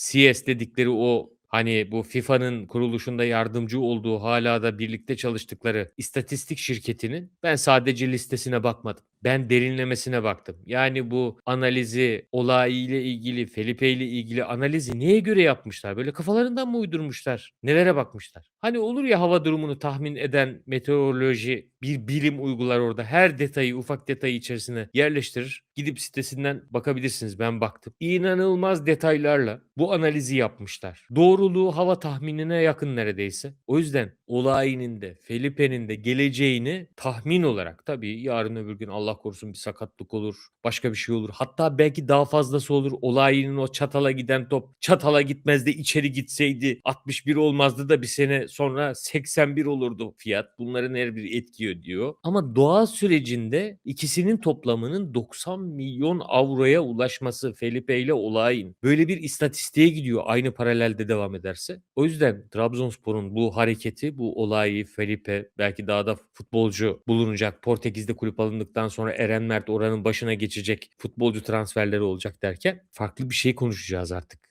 CS dedikleri o, hani, bu FIFA'nın kuruluşunda yardımcı olduğu, hâlâ da birlikte çalıştıkları istatistik şirketinin ben sadece listesine bakmadım. Ben derinlemesine baktım. Yani bu analizi, olayla ilgili, Felipe ile ilgili analizi neye göre yapmışlar? Böyle kafalarından mı uydurmuşlar? Nelere bakmışlar? Hani, olur ya hava durumunu tahmin eden meteoroloji bir bilim uygular orada. Her detayı, ufak detayı içerisine yerleştirir. Gidip sitesinden bakabilirsiniz. Ben baktım. İnanılmaz detaylarla bu analizi yapmışlar. Doğruluğu hava tahminine yakın neredeyse. O yüzden Olayi'nin de Felipe'nin de geleceğini tahmin olarak tabii yarın öbür gün Allah korusun bir sakatlık olur, başka bir şey olur. Hatta belki daha fazlası olur. Olayi'nin o çatala giden top çatala gitmez de içeri gitseydi 61 olmazdı da bir sene sonra 81 olurdu fiyat. Bunların her biri etki ediyor. Ama doğa sürecinde ikisinin toplamının 90 milyon avroya ulaşması Felipe ile Olayi'nin böyle bir istatistiğe gidiyor aynı paralelde devam ederse. O yüzden Trabzonspor'un bu hareketi, bu Olayi, Felipe belki daha da futbolcu bulunacak. Portekiz'de kulüp alındıktan sonra Eren Mert oranın başına geçecek futbolcu transferleri olacak derken farklı bir şey konuşacağız artık.